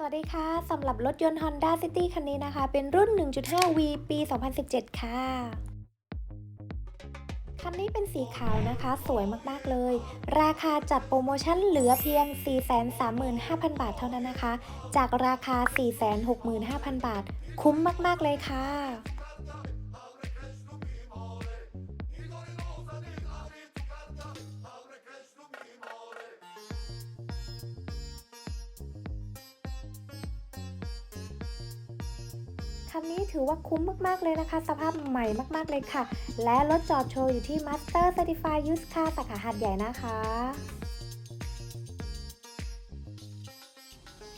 สวัสดีค่ะ สำหรับรถยนต์ Honda City คันนี้นะคะ เป็นรุ่น 1.5V ปี 2017 ค่ะ คันนี้เป็นสีขาวนะคะ สวยมาก ๆ เลย ราคาจัดโปรโมชั่นเหลือเพียง 435,000 บาทเท่านั้นนะคะ จากราคา 465,000 บาท คุ้มมาก ๆ เลยค่ะ คันนี้ถือว่าคุ้มมากๆเลยนะคะ สภาพใหม่มากๆเลยค่ะ และรถจอดโชว์อยู่ที่ Master Certified Used Car สาขาหัดใหญ่นะคะ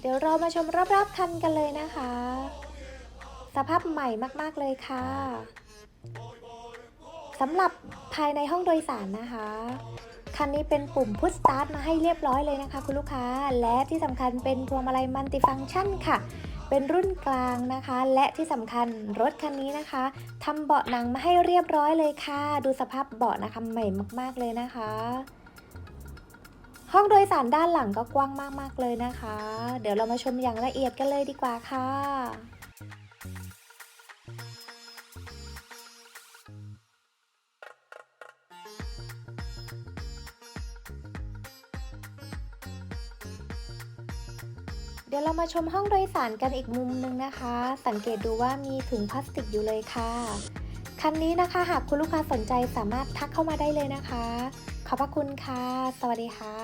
เดี๋ยวเรามาชมรอบๆคันกันเลยนะคะ สภาพใหม่มากๆเลยค่ะสำหรับภายในห้องโดยสารนะคะ คันนี้เป็นปุ่ม Push Start มาให้เรียบร้อยเลยนะคะ คุณลูกค้า และที่สำคัญเป็นพวงมาลัยมัลติฟัง c t ชันค่ะ เป็นรุ่นกลางนะคะ และที่สำคัญรถคันนี้นะคะทำเบาะหนังมาให้เรียบร้อยเลยค่ะ ดูสภาพเบาะนะคะใหม่มากๆเลยนะคะ ห้องโดยสารด้านหลังก็กว้างมากๆเลยนะคะ เดี๋ยวเรามาชมอย่างละเอียดกันเลยดีกว่าค่ะ เดี๋ยวเรามาชมห้องโดยสารกันอีกมุมหนึ่งนะคะ สังเกตดูว่ามีถุงพลาสติกอยู่เลยค่ะ คันนี้นะคะหากคุณลูกค้าสนใจสามารถทักเข้ามาได้เลยนะคะ ขอบพระคุณค่ะ สวัสดีค่ะ